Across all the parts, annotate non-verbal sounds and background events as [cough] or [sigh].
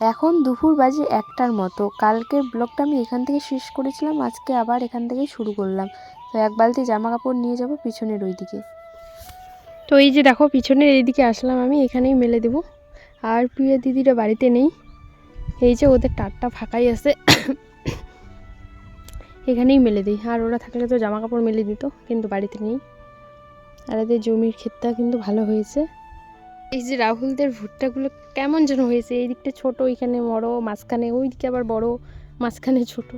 এখন দুপুর বাজে একটার মতো। কালকের ব্লগটা আমি এখান থেকে শেষ করেছিলাম, আজকে আবার এখান থেকেই শুরু করলাম। তো এক বালতি জামা কাপড় নিয়ে যাব পিছনের ওই দিকে তো এই যে দেখো, পিছনের এইদিকে আসলাম আমি, এখানেই মেলে দেব। আর প্রিয় দিদিরা বাড়িতে নেই। এই যে ওদের টাটটা ফাঁকাই আছে। এখানেই মেলে দিই। আর ওরা থাকলে তো জামা কাপড় মেলে দিত, কিন্তু বাড়িতে নেই। আর এদের জমির ক্ষেতটা কিন্তু ভালো হয়েছে। এই যে রাহুলদের ভুট্টাগুলো কেমন যেন হয়েছে এই দিকটা ছোট, ওইখানে বড়, মাঝখানে ওই দিকে আবার বড়, মাঝখানে ছোট।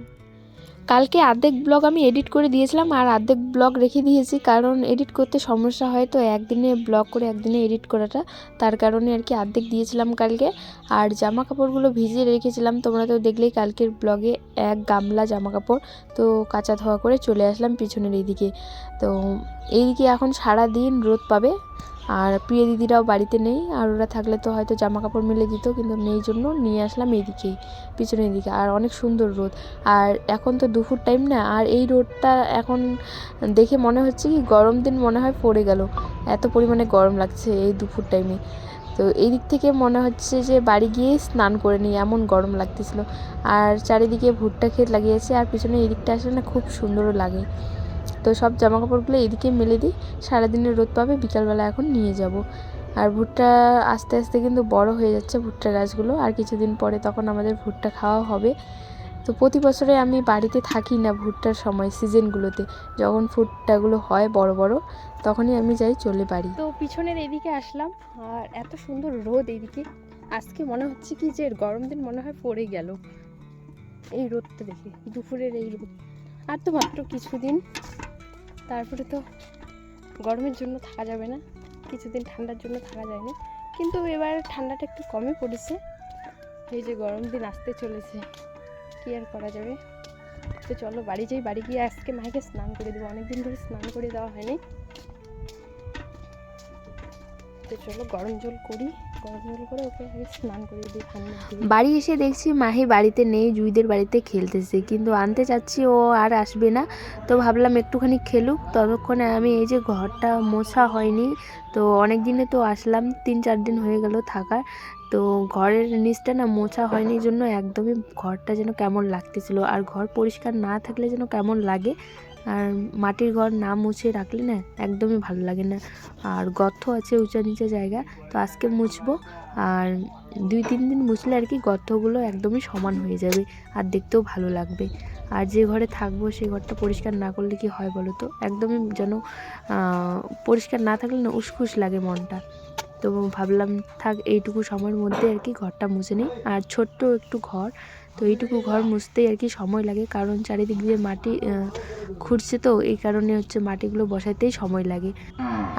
কালকে অর্ধেক ব্লগ আমি এডিট করে দিয়েছিলাম, আর অর্ধেক ব্লগ রেখে দিয়েছি, কারণ এডিট করতে সমস্যা হয়, তো একদিনে ব্লগ করে একদিনে এডিট করাটা, তার কারণে আর কি অর্ধেক দিয়েছিলাম কালকে। আর জামা কাপড়গুলো ভিজিয়ে রেখেছিলাম, তোমরা তো দেখলেই কালকের ব্লগে এক গামলা জামা কাপড় তো কাঁচা ধোয়া করে চলে আসলাম পিছনের এইদিকে। তো এইদিকে এখন সারা দিন রোদ পাবে আর প্রিয় দিদিরাও বাড়িতে নেই, আর ওরা থাকলে তো হয়তো জামা কাপড় মেলে দিত, কিন্তু নেই জন্য নিয়ে আসলাম এইদিকেই পিছনের দিকে, আর অনেক সুন্দর রোদ। আর এখন তো দুপুর টাইম না, আর এই রোদটা এখন দেখে মনে হচ্ছে কি গরম দিন মনে হয় পড়ে গেল। এত পরিমাণে গরম লাগছে এই দুপুর টাইমে তো এই দিক থেকে মনে হচ্ছে যে বাড়ি গিয়ে স্নান করে নিই, এমন গরম লাগতেছিল। আর চারিদিকে ভুট্টা ক্ষেত লাগিয়েছে, আর পিছনে এই দিকটা আসলে না খুব সুন্দরও লাগে। তো সব জামা কাপড়গুলো এদিকে মেলে দিই। সারাদিনের রোদ পাবে, বিকালবেলা এখন নিয়ে যাব। আর ভুট্টা আস্তে আস্তে কিন্তু বড় হয়ে যাচ্ছে ভুট্টা গাছগুলো। আর কিছুদিন পরে তখন আমাদের ভুট্টা খাওয়া হবে। তো প্রতি বছরে আমি বাড়িতে থাকি না ভুট্টার সময়, সিজনগুলোতে। যখন ভুট্টাগুলো হয় বড় বড়, তখনই আমি যাই চলে পারি তো পিছনের এদিকে আসলাম, আর এত সুন্দর রোদ এদিকে। আজকে মনে হচ্ছে কি যে গরম দিন মনে হয় পড়ে গেল। এই রোদটা দেখে, দুপুরের এই রোদ। আর তো মাত্র কিছুদিন। তারপরে তো গরমের জন্য থাকা যাবে না। কিছুদিন ঠান্ডার জন্য থাকা যায় না কিন্তু এবার ঠান্ডাটা একটু কমে পড়েছে। এই যে গরম দিন আসতে চলেছে। কি আর করা যাবে? তো চলো বাড়ি যাই, বাড়ি গিয়ে আজকে মাকে স্নান করে দেবো। অনেকদিন ধরে স্নান করে দেওয়া হয়নি। তো চলো গরম জল করি। বাড়ি এসে দেখছি মাহি বাড়িতে নেই, জুইদের বাড়িতে খেলতেছে। কিন্তু আনতে চাচ্ছি, ও আর আসবে না। তো ভাবলাম একটুখানি খেলুক। ততক্ষণে আমি এই যে ঘরটা মোছা হয়নি, তো অনেক দিনে তো আসলাম, তিন চার দিন হয়ে গেল থাকার। তো ঘরের নিচটা না মোছা হয়নি জন্য একদমই ঘরটা যেন কেমন লাগতেছিল। আর ঘর পরিষ্কার না থাকলে যেন কেমন লাগে, আর মাটির ঘর না মুছে রাখলে না একদমই ভালো লাগে না। আর গর্ত আছে উঁচা নিচে জায়গা, তো আজকে মুছবো। আর দুই তিন দিন মুছলে আর কি গর্তগুলো একদমই সমান হয়ে যাবে আর দেখতেও ভালো লাগবে। আর যে ঘরে থাকব সেই ঘরটা পরিষ্কার না করলে কি হয় বলো তো? একদমই যেন পরিষ্কার না থাকলে না উসখুস লাগে মনটা। তো ভাবলাম থাক, এইটুকু সময়ের মধ্যে আর কি ঘরটা মুছে নিই। আর ছোট্ট একটু ঘর তো এইটুকু ঘর মুছতেই আর কি সময় লাগে, কারণ চারিদিক দিয়ে মাটি খুঁড়ছে তো, এই কারণে হচ্ছে মাটিগুলো বসাতেই সময় লাগে।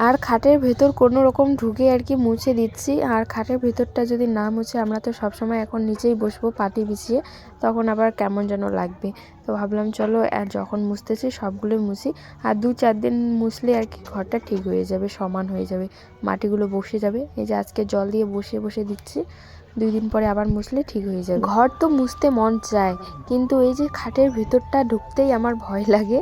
আর খাটের ভেতর কোনো রকম ঢুকে আর কি মুছে দিচ্ছি, আর খাটের ভেতরটা যদি না মুছে, আমরা তো সবসময় এখন নিচেই বসবো পাটি বিছিয়ে, তখন আবার কেমন যেন লাগবে। তো ভাবলাম চলো, আর যখন মুছতেছি সবগুলোই মুছি, আর দু চার দিন মুছলে আর কি ঘরটা ঠিক হয়ে যাবে, সমান হয়ে যাবে, মাটিগুলো বসে যাবে। এই যে আজকে জল দিয়ে বসে বসে দিচ্ছি। দুই দিন পরে আবার মুছলে ঠিক হয়ে যাবে। ঘর তো মুছতে মন চায়, কিন্তু এই যে খাটের ভিতরটা ঢুকতেই আমার ভয় লাগে।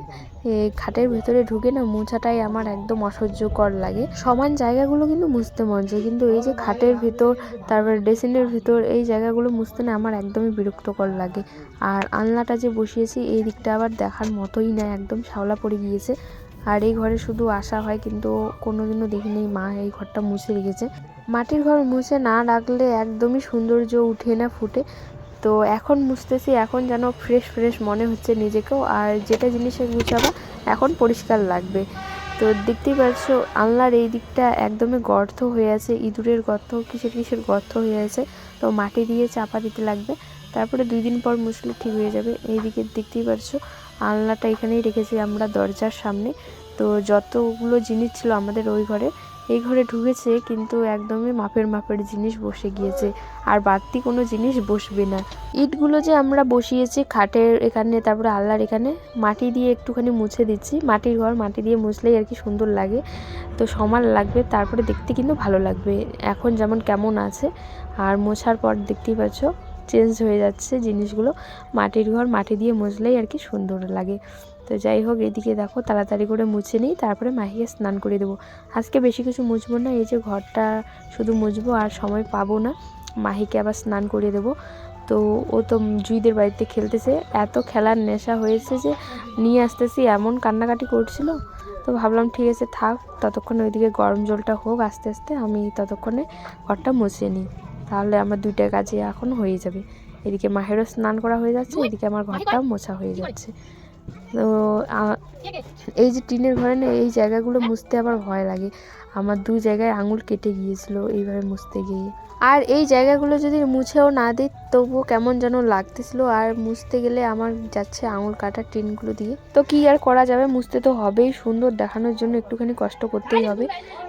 খাটের ভিতরে ঢুকে না মোছাটাই আমার একদম অসহ্যকর লাগে। সমান জায়গাগুলো কিন্তু মুছতে মন চায়, কিন্তু এই যে খাটের ভিতর, তারপর ড্রেসিংয়ের ভিতর এই জায়গাগুলো মুছতে না আমার একদমই বিরক্তকর লাগে। আর আলনাটা যে বসিয়েছি, এই দিকটা আবার দেখার মতোই না, একদম শ্যাওলা পড়ে গিয়েছে। আর এই ঘরে শুধু আসা হয়, কিন্তু কোনোদিনও দেখিনি মা এই ঘরটা মুছে রেখেছে। মাটির ঘর মুছে না রাখলে একদমই সৌন্দর্য উঠে না ফুটে। তো এখন মুছতেছি, এখন যেন ফ্রেশ ফ্রেশ মনে হচ্ছে নিজেকেও। আর যেটা জিনিসে গুছাবা এখন পরিষ্কার লাগবে। তো দেখতেই পাচ্ছ, আলনার এই দিকটা একদমই গর্ত হয়ে আছে, ইঁদুরের গর্ত, কিসের কিসের গর্ত হয়ে আছে। তো মাটি দিয়ে চাপা দিতে লাগবে। তারপরে দুই দিন পর মুছলে ঠিক হয়ে যাবে। এই দিকে দেখতেই পারছ আলনাটা এখানেই রেখেছি আমরা দরজার সামনে। তো যতগুলো জিনিস ছিল আমাদের ওই ঘরে, এই ঘরে ঢুকেছে কিন্তু একদমই মাপের মাপের জিনিস বসে গিয়েছে। আর বাড়তি কোনো জিনিস বসবে না। ইটগুলো যে আমরা বসিয়েছি খাটের এখানে, তারপরে আল্লাহর এখানে, মাটি দিয়ে একটুখানি মুছে দিচ্ছি। মাটির ঘর, মাটি দিয়ে মুছলেই আর কি সুন্দর লাগে। তো সমান লাগবে, তারপরে দেখতে কিন্তু ভালো লাগবে। এখন যেমন কেমন আছে, আর মোছার পর দেখতেই পাচ্ছ। চেঞ্জ হয়ে যাচ্ছে জিনিসগুলো। মাটির ঘর, মাটি দিয়ে মুছলেই আর কি সুন্দর লাগে। তো যাই হোক, এদিকে দেখো, তাড়াতাড়ি করে মুছে নিই, তারপরে মাহিকে স্নান করে দেবো। আজকে বেশি কিছু মুছবো না, এই যে ঘরটা শুধু মুছবো আর সময় পাবো না, মাহিকে আবার স্নান করিয়ে দেবো। তো ও তো জুইদের বাড়িতে খেলতেছে, এত খেলার নেশা হয়েছে যে নিয়ে আসতেছি, এমন কান্নাকাটি করছিল। তো ভাবলাম ঠিক আছে থাক, ততক্ষণে ওইদিকে গরম জলটা হোক আস্তে আস্তে, আমি ততক্ষণে ঘরটা মুছে নিই। তাহলে আমার দুইটা কাজে এখন হয়ে যাবে। এদিকে মাহেরও স্নান করা হয়ে যাচ্ছে এদিকে আমার ঘরটাও মোছা হয়ে যাচ্ছে। তো এই যে টিনের ঘরে না এই জায়গাগুলো মুছতে আবার ভয় লাগে। আমার দু জায়গায় আঙুল কেটে গিয়েছিল এইভাবে মুছতে গিয়ে। আর এই জায়গাগুলো যদি মুছেও না দিই, তবুও কেমন যেন লাগতেছিল। আর মুছতে গেলে আমার যাচ্ছে আঙুল কাটা টিনগুলো দিয়ে। তো কি আর করা যাবে? মুছতে তো হবেই। সুন্দর দেখানোর জন্য একটুখানি কষ্ট করতেই হবে।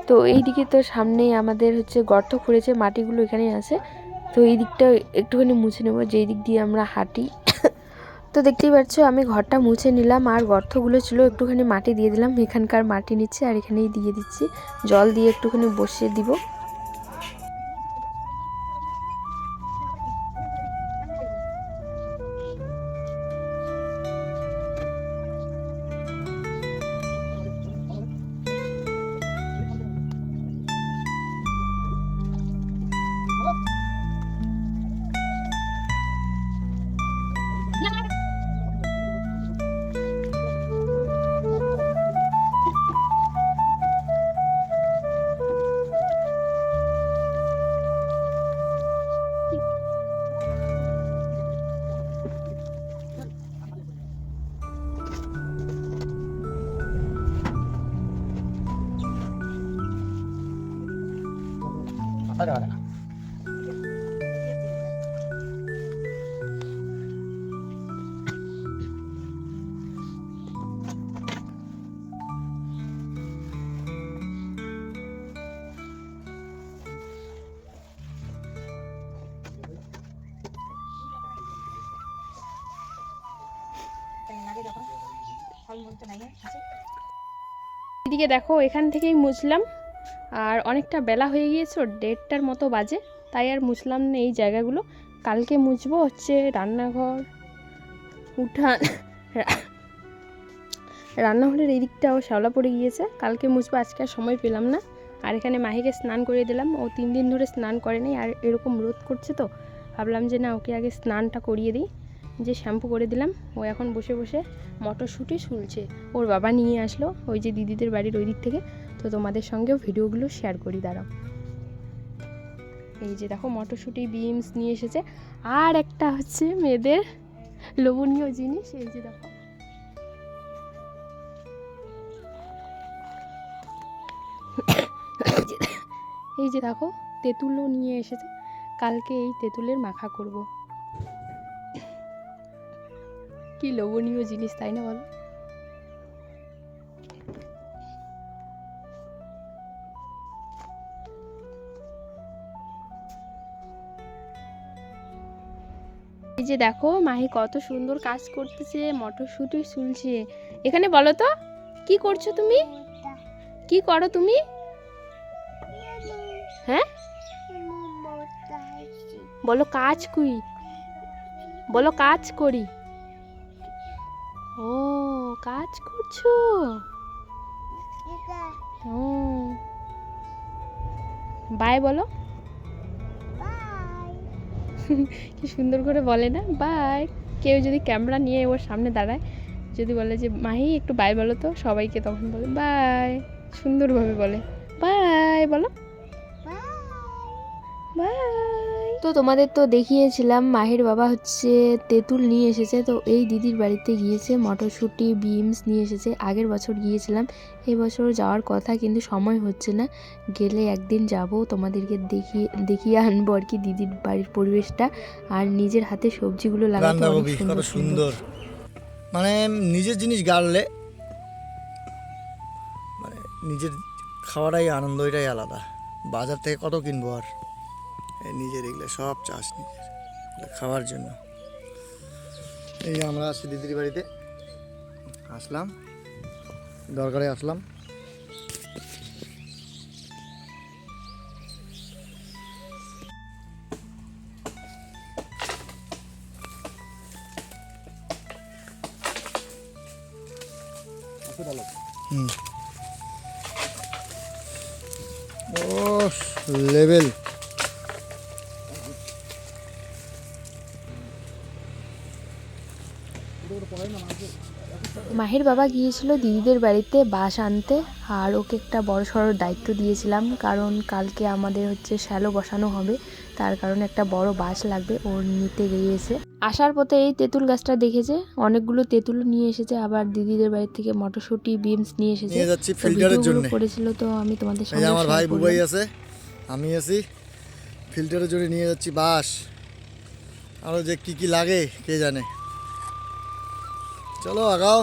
তো এই দিকে তো সামনেই আমাদের হচ্ছে গর্ত খুঁড়েছে, মাটিগুলো এখানেই আছে। তো এই দিকটা একটুখানি মুছে নেব, যেই দিক দিয়ে আমরা হাঁটি। তো দেখতেই পাচ্ছ, আমি ঘরটা মুছে নিলাম। আর গর্তগুলো ছিল, একটুখানি মাটি দিয়ে দিলাম। এখানকার মাটি নিচ্ছে, আর এখানেই দিয়ে দিচ্ছি। জল দিয়ে একটুখানি বসিয়ে দিব। এদিকে দেখো, এখান থেকেই মুছলাম। আর অনেকটা বেলা হয়ে গিয়েছে দেড়টার মতো বাজে। তাই আর মুছলাম না এই জায়গাগুলো। কালকে মুছবো হচ্ছে রান্নাঘর, উঠান রান্নাঘরের এই দিকটাও শ্যাওলা পড়ে গিয়েছে। কালকে মুছবো, আজকে আর সময় পেলাম না। আর এখানে মাহিকে স্নান করিয়ে দিলাম। ও তিন দিন ধরে স্নান করেনি আর এরকম রোদ করছে তো। ভাবলাম যে না, ওকে আগে স্নানটা করিয়ে দিই। যে শ্যাম্পু করে দিলাম, ও এখন বসে বসে মটরশুঁটি শুলছে ওর বাবা নিয়ে আসলো ওই যে দিদিদের বাড়ির ওই দিক থেকে। তো তোমাদের সঙ্গেও ভিডিওগুলো শেয়ার করি, দাঁড়াও। এই যে দেখো, মটরশুঁটি, বিনস নিয়ে এসেছে। আর একটা হচ্ছে মেয়েদের লোভনীয় জিনিস, এই যে দেখো। এই যে দেখো, তেঁতুলও নিয়ে এসেছে। কালকে এই তেঁতুলের মাখা করব। কি লোভনীয় জিনিস, তাই না বলো? এই যে দেখো, মাহি কত সুন্দর কাজ করতেছে, মটরশুঁটি শুনছে এখানে বলো তো, কি করছ তুমি? কি করো তুমি? হ্যাঁ? বলো কাজ কুই বলো কাজ করি। ও কাজ করছ? ও। বাই বলো। [laughs] কি সুন্দর করে বলে না? বাই কেউ যদি ক্যামেরা নিয়ে ওর সামনে দাঁড়ায় যদি বলে যে মাহি একটু বাই বলো তো? সবাইকে তখন বলে বাই সুন্দরভাবে বলে বাই বলো। বাই তো তোমাদের তো দেখিয়েছিলাম মাহির বাবা হচ্ছে তেঁতুল নিয়ে এসেছে। তো এই দিদির বাড়িতে গিয়েছে মটরশুঁটি বিমস নিয়ে এসেছে। আগের বছর গিয়েছিলাম এই বছর যাওয়ার কথা কিন্তু সময় হচ্ছে না। গেলে একদিন যাব তোমাদেরকে দেখিয়ে দেখিয়ে আনব আর কি দিদির বাড়ির পরিবেশটা। আর নিজের হাতে সবজিগুলো লাগাতে কত সুন্দর মানে নিজের জিনিস গাড়লে মানে নিজের খাওয়াটাই আনন্দ এটাই আলাদা। বাজার থেকে কত কিনবো আর? নিজের এগুলো, সব চাষ নিজের খাওয়ার জন্য। এই আমরা আসছি দিদির বাড়িতে। আসলাম, দরকারে আসলাম। মাহির বাবা গিয়েছিল দিদিদের বাড়িতে বাস আনতে আর ওকে একটা বড় সড়ো দায়িত্ব দিয়েছিলাম কারণ কালকে আমাদের হচ্ছে শ্যালো বসানো হবে তার কারণে একটা বড় বাস লাগবে ওর নিতে গিয়েছে। আসার পথে এই তেঁতুল গাছটা দেখেছে অনেকগুলো তেঁতুল নিয়ে এসেছে আবার দিদিদের বাড়ি থেকে মটরশুঁটি বিমস নিয়ে এসেছে। নিয়ে যাচ্ছি ফিল্টারের জন্য। করেছিল তো আমি তোমাদের সঙ্গে আমার ভাই বুবাই আছে আমি আছি ফিল্টারের জন্য নিয়ে যাচ্ছি বাস আরও যে কি কি লাগে কে জানে। চলো আগাও।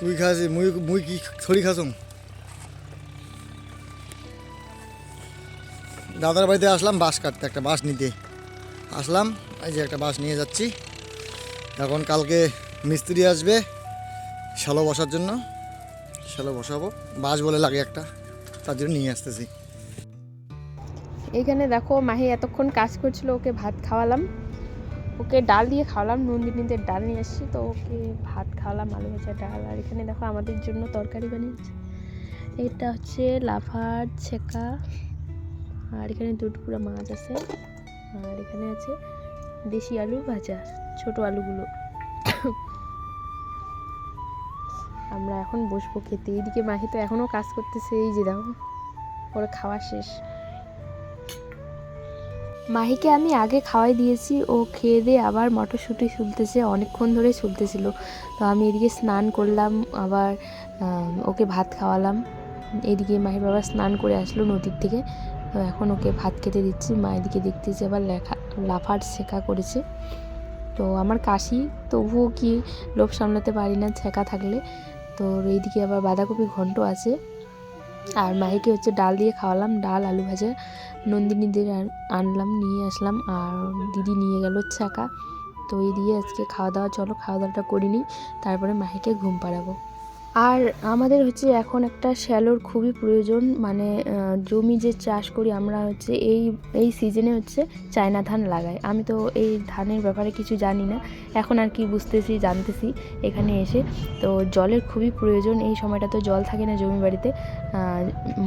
তুই খাসি মুই মুই কি ছড়ি খাসুম? দাদার বাড়িতে আসলাম বাস কাটতে, একটা বাস নিতে। আসলাম, এই যে একটা বাস নিয়ে যাচ্ছি। এখন কালকে মিস্ত্রি আসবে শ্যালো বসার জন্য। শ্যালো বসাবো বাস বলে লাগে একটা, তার জন্য নিয়ে আসতেছি। এইখানে দেখো, মাহি এতক্ষণ কাজ করছিল, ওকে ভাত খাওয়ালাম। ওকে ডাল দিয়ে খাওয়ালাম নন্দিনীদের ডাল নিয়ে এসেছি তো ওকে ভাত খাওয়ালাম আলু ভাজা, ডাল, আর এখানে দেখো আমাদের জন্য তরকারি বানিয়েছে। এটা হচ্ছে লাফার ছেঁকা, আর এখানে দুটুকুরা মাছ আছে, আর এখানে আছে দেশি আলু ভাজা, ছোট আলুগুলো। আমরা এখন বসবো খেতে। এইদিকে মাহি তো এখনও কাজ করতেছে, এই যে দেখো ওরা খাওয়া শেষ। মাহিকে আমি আগে খাওয়াই দিয়েছি, ও খেয়ে দিয়ে আবার মটরশুঁটি শুলতেছে অনেকক্ষণ ধরে শুলতেছিল তো আমি এদিকে স্নান করলাম, আবার ওকে ভাত খাওয়ালাম। এদিকে মাহির বাবা স্নান করে আসলো নদীর থেকে তো এখন ওকে ভাত খেতে দিচ্ছি, মা এদিকে দেখতেছি আবার লেখা, লাফার শেখা করেছে। তো আমার কাশি, তবুও কি লোভ সামলাতে পারি না ছেঁকা থাকলে। তো এইদিকে আবার বাঁধাকপি ঘন্ট আছে। আর মাহিকে হচ্ছে ডাল দিয়ে খাওয়ালাম, ডাল, আলু ভাজা। নন্দিনীদের আনলাম, নিয়ে আসলাম আর দিদি নিয়ে গেল চাকা। তো এই দিয়ে আজকে খাওয়া দাওয়া, চলো খাওয়া দাওয়াটা করিনি তারপরে মাহিকে ঘুম পাড়াবো। আর আমাদের হচ্ছে এখন একটা শ্যালোর খুবই প্রয়োজন মানে জমি যে চাষ করি আমরা হচ্ছে এই এই সিজনে হচ্ছে চায়না ধান লাগাই। আমি তো এই ধানের ব্যাপারে কিছু জানি না, এখন আর কি বুঝতেছি, জানতেছি এখানে এসে। তো জলের খুবই প্রয়োজন, এই সময়টা তো জল থাকে না জমি বাড়িতে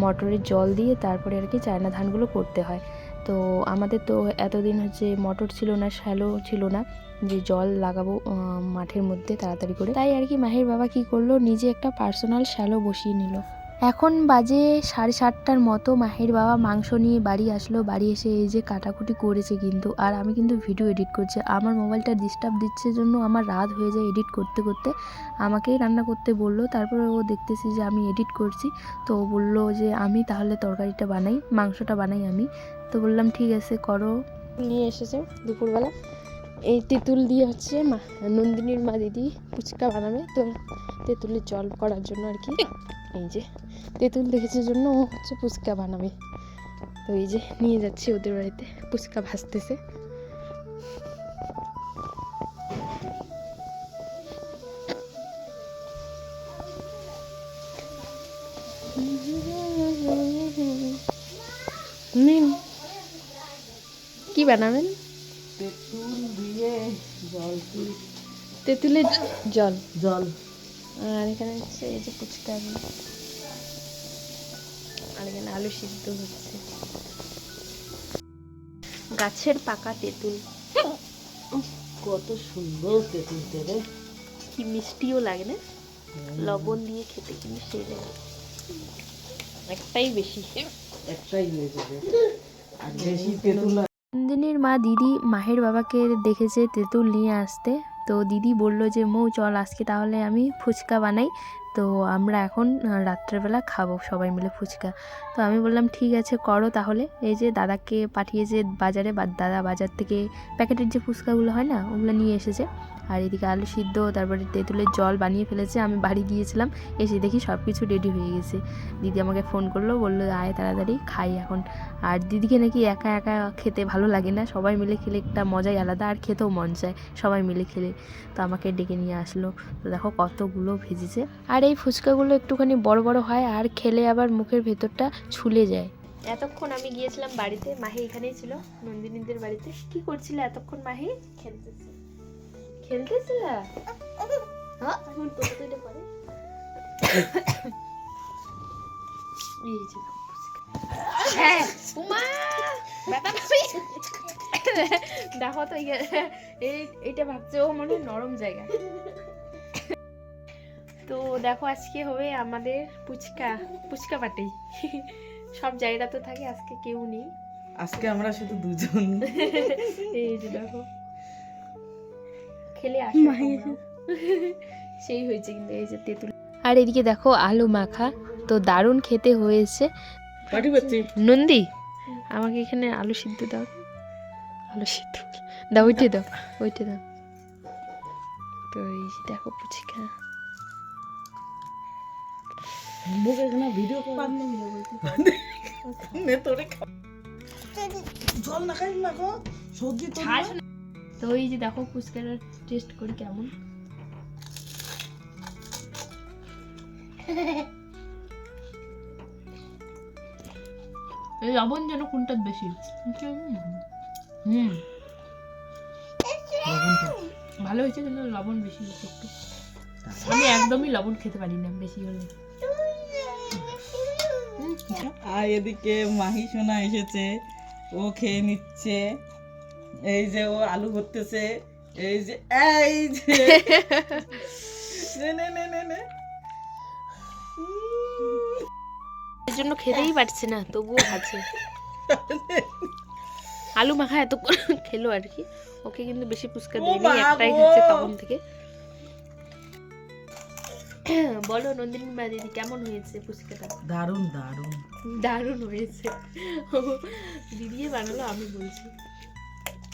মটরের জল দিয়ে তারপরে আর কি চায়না ধানগুলো করতে হয়। তো আমাদের তো এতদিন হচ্ছে মটর ছিল না, শ্যালো ছিল না। যে জল লাগাবো মাঠের মধ্যে তাড়াতাড়ি করে। তাই আর কি মাহির বাবা কি করল? নিজে একটা পার্সোনাল শ্যালো বসিয়ে নিল। এখন বাজে সাড়ে সাতটার মতো। মাহির বাবা মাংস নিয়ে বাড়ি আসলো। বাড়ি এসে এই যে কাটাকুটি করেছে কিন্তু, আর আমি কিন্তু ভিডিও এডিট করছি। আমার মোবাইলটা ডিস্টার্ব দিচ্ছে জন্য আমার রাত হয়ে যায় এডিট করতে করতে। আমাকেই রান্না করতে বলল। তারপরে ও দেখতেছি যে আমি এডিট করছি। তো ও বলল যে, আমি তাহলে তরকারিটা বানাই, মাংসটা বানাই আমি। তো বললাম, ঠিক আছে, করো। নিয়ে এসেছে দুপুরবেলা। এই তেঁতুল দিয়ে হচ্ছে মা, নন্দিনীর মা দিদি ফুচকা বানাবে। তো তেঁতুলের জল করার জন্য আর কি। এই যে, তেঁতুল দেখেছে জন্য ও হচ্ছে ফুচকা বানাবে। তো এই যে, নিয়ে যাচ্ছি ওদের বাড়িতে, ফুচকা ভাজতেছে। কি বানাবেন? তেঁতুলের জল। জল। আর এখানে হচ্ছে এই যে ফুচকা আর এখানে আলু সিদ্ধ হচ্ছে। গাছের পাকা তেঁতুল। কত সুন্দর তেঁতুল তেলে কি মিষ্টিও লাগে না। লবণ দিয়ে খেতে কি মিষ্টি লাগে। একটাই বেশি। একটাই হয়ে যাবে। আর বেশি তেঁতুল নন্দিনীর মা দিদি মাহের বাবাকে দেখেছে তেঁতুল নিয়ে আসতে। তো দিদি বলল যে, মৌ, চল আজকে তাহলে আমি ফুচকা বানাই। তো আমরা এখন রাত্রেবেলা খাব সবাই মিলে ফুচকা। তো আমি বললাম, ঠিক আছে, করো তাহলে। এই যে দাদাকে পাঠিয়েছে বাজারে বা, দাদা বাজার থেকে প্যাকেটের যে ফুচকাগুলো হয় না, ওগুলো নিয়ে এসেছে। আর এদিকে আলু সিদ্ধ, তারপরে তেঁতুলের জল বানিয়ে ফেলেছে। আমি বাড়ি গিয়েছিলাম, এসে দেখি সব কিছু রেডি হয়ে গেছে। দিদি আমাকে ফোন করল, বলল, আয় তাড়াতাড়ি, খাই এখন। আর দিদিকে নাকি একা একা খেতে ভালো লাগে না। সবাই মিলে খেলে একটা মজাই আলাদা, আর খেতেও মন চায়, সবাই মিলে খেলে। তো আমাকে ডেকে নিয়ে আসলো। তো দেখো কতগুলো ভেজেছে। আর এই ফুচকাগুলো একটুখানি বড় বড় হয়, আর খেলে আবার মুখের ভেতরটা ছুলে যায়। এতক্ষণ আমি গিয়েছিলাম বাড়িতে, মাহি এখানেই ছিল, নন্দিনীদের বাড়িতে। কি করছিলে এতক্ষণ মাহি? খেলতেছে। খেলতেছিল? হ্যাঁ। হ্যাঁ দেখো তো ইয়ে, এই এইটা ভাবছে ও মানে নরম জায়গা। তো দেখো আজকে হবে আমাদের পুচকা পুচকা পার্টি সব জায়গা তো থাকে আজকে কেউ নেই। আজকে আমরা শুধু দুজন। এই যে দেখো। খেলে আসো [laughs] সেই হয়েছে কিন্তু এই যে তেঁতুল। আর এদিকে দেখো আলু মাখা। তো দারুণ খেতে হয়েছে। নন্দী আমাকে এখানে আলু সিদ্ধ দাও। আলু সিদ্ধ। দাও ওইটে দাও ওইটে দাও। তো এই দেখো পুচকা। ভিডিও জল না খাই না গো। সবজি তো এই যে দেখো ফুচকাটা টেস্ট করি কেমন। এই লবণ যেন কোনটার বেশি। হুম। ভালো হয়েছে কিন্তু লবণ বেশি হয়েছে একটু। আমি একদমই লবণ খেতে পারি না বেশি হলে। আর এদিকে মাহি সোনা এসেছে। ও খেয়ে নিচ্ছে। এই যে ও আলু ভরতেছে এই যে এই যে। নে নে নে নে নে। এর জন্য খেতেই পারছে না তবুও খাচ্ছে আলু মাখা এত করে খেলো আর কি। ওকে কিন্তু বেশি পুচকা ও দেয়নি একটাই! খাচ্ছে তখন থেকে। বলো নন্দিনী মা দিদি কেমন হয়েছে পুচকাটা দারুণ দারুণ। দারুণ হয়েছে। দিদিয়ে বানালো আমি বলছি।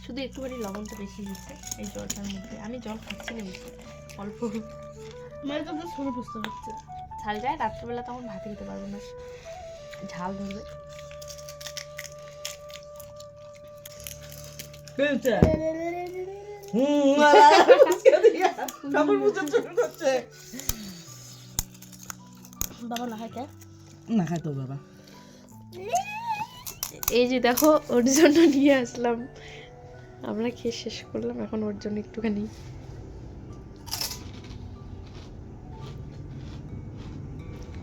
শুধু একটুখানি লবণটা বেশি হয়েছে এই জলটার মধ্যে। আমি জল খাচ্ছি না বেশি অল্প। মানে তো শুনে বুঝতে পারছে। ঝাল যায় রাত্রেবেলা তখন ভাতে খেতে পারব না। ঝাল ধরবে। শুরু বাবা না না তো বাবা। এই যে দেখো ওর জন্য নিয়ে আসলাম। আমরা খেয়ে শেষ করলাম এখন ওর জন্য একটুখানি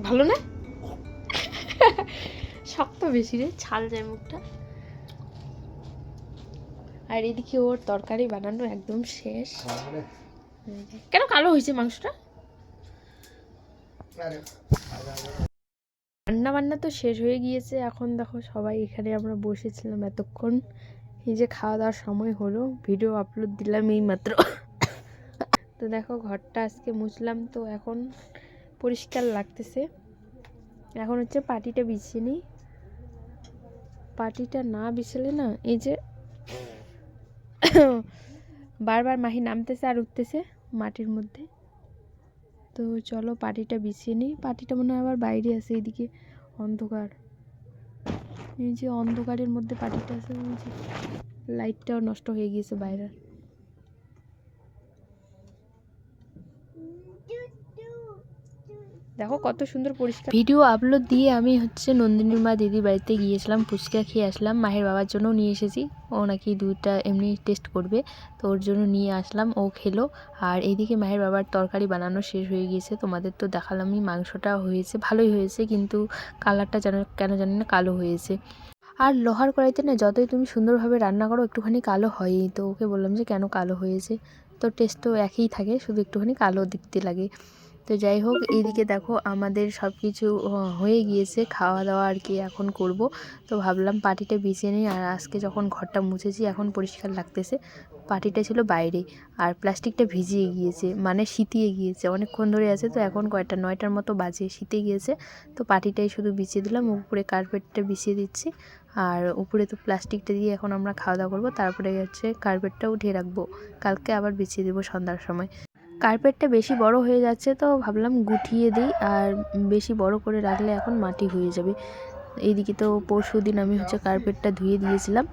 ভালো না? শক্ত বেশি রে ছাল যায় মুখটা। আর এদিকে ওর তরকারি বানানো একদম শেষ। কেন কালো হয়েছে মাংসটা? রান্না বান্না তো শেষ হয়ে গিয়েছে এখন দেখো সবাই এখানে আমরা বসেছিলাম এতক্ষণ। এই যে খাওয়া দাওয়ার সময় হলো ভিডিও আপলোড দিলাম এই মাত্র তো দেখো ঘরটা আজকে মুছলাম, তো এখন পরিষ্কার লাগতেছে। এখন হচ্ছে পাটিটা বিছিয়ে নিই। পাটিটা না বিছালে না, এই যে বারবার মাহি নামতেছে আর উঠতেছে মাটির মধ্যে। তো চলো পাটিটা বিছিয়ে নিই। পাটিটা মনে হয় আবার বাইরে আছে, এইদিকে অন্ধকার। এই যে অন্ধকারের মধ্যে পাখিটা আছে লাইটটাও নষ্ট হয়ে গিয়েছে বাইরের দেখো কত সুন্দর পরিষ্কার। ভিডিও আপলোড দিয়ে আমি হচ্ছে নন্দিনীর মা দিদি বাড়িতে গিয়েছিলাম, ফুচকা খেয়ে আসলাম মায়ের বাবার জন্য নিয়ে এসেছি। ও নাকি দুধটা এমনি টেস্ট করবে, তো ওর জন্য নিয়ে আসলাম, ও খেলো। আর এইদিকে মায়ের বাবার তরকারি বানানো শেষ হয়ে গিয়েছে, তোমাদের তো দেখালামই, মাংসটা হয়েছে, ভালোই হয়েছে, কিন্তু কালারটা যেন, কেন জানি না কালো হয়েছে। আর লোহার কড়াইতে না যতই তুমি সুন্দরভাবে রান্না করো, একটুখানি কালো হয়ই, তো ওকে বললাম যে কেন কালো হয়েছে? তো টেস্ট তো একই থাকে, শুধু একটুখানি কালো দেখতে লাগে। তো যাই হোক এইদিকে দেখো আমাদের সব কিছু হয়ে গিয়েছে খাওয়া দাওয়া আর কি এখন করব। তো ভাবলাম পাটিটা বিছিয়ে নিই আর আজকে যখন ঘরটা মুছেছি এখন পরিষ্কার লাগতেছে। পাটিটা ছিল বাইরে আর প্লাস্টিকটা ভিজিয়ে গিয়েছে মানে শীতিয়ে গিয়েছে। অনেকক্ষণ ধরে আছে তো এখন কয়টা, নয়টার মতো বাজে, শীতে গিয়েছে। তো পাটিটাই শুধু বিছিয়ে দিলাম, উপরে কার্পেটটা বিছিয়ে দিচ্ছি আর উপরে তো প্লাস্টিকটা দিয়ে এখন আমরা খাওয়া দাওয়া করব। তারপরে হচ্ছে কার্পেটটা উঠিয়ে রাখব। কালকে আবার বিছিয়ে দেবো সন্ধ্যার সময়। কার্পেটটা বেশি বড় হয়ে যাচ্ছে, তো ভাবলাম গুটিয়ে দিই, আর বেশি বড় করে রাখলে এখন মাটি হয়ে যাবে। এইদিকে তো পরশু দিন আমি হচ্ছে কার্পেটটা ধুয়ে দিয়েছিলাম,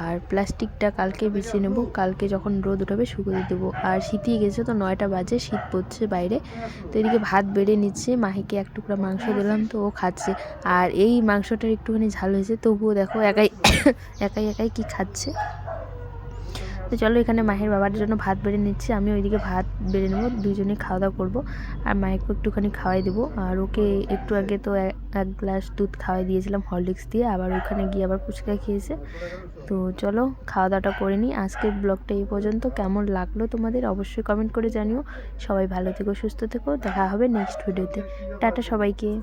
আর প্লাস্টিকটা কালকে বিছিয়ে নেব, কালকে যখন রোদ উঠাবে শুকোতে দেবো। আর শীতিয়ে গেছে তো নয়টা বাজে, শীত পড়ছে বাইরে, তো এদিকে ভাত বেড়ে নিচ্ছে, মাহিকে এক টুকরা মাংস দিলাম, তো ও খাচ্ছে। আর এই মাংসটার একটুখানি ঝাল হয়েছে, তবুও দেখো একাই [coughs] একাই একাই কি খাচ্ছে। তো চলো এখানে মায়ের বাবার জন্য ভাত বেড়ে নিচ্ছি। আমি ওইদিকে ভাত বেড়ে নেব দুজনে খাওয়া দাওয়া করব। আর মায়েরকে একটুখানি খাওয়াই দেবো। আর ওকে একটু আগে তো এক- গ্লাস দুধ খাওয়াই দিয়েছিলাম হরলিক্স দিয়ে। আবার ওখানে গিয়ে আবার ফুচকা খেয়েছে। তো চলো খাওয়া দাওয়াটা করে নিই। আজকের ব্লগটা এই পর্যন্ত। কেমন লাগল তোমাদের অবশ্যই কমেন্ট করে জানিও। সবাই ভালো থেকো, সুস্থ থেকো। দেখা হবে নেক্সট ভিডিওতে। টাটা সবাইকে।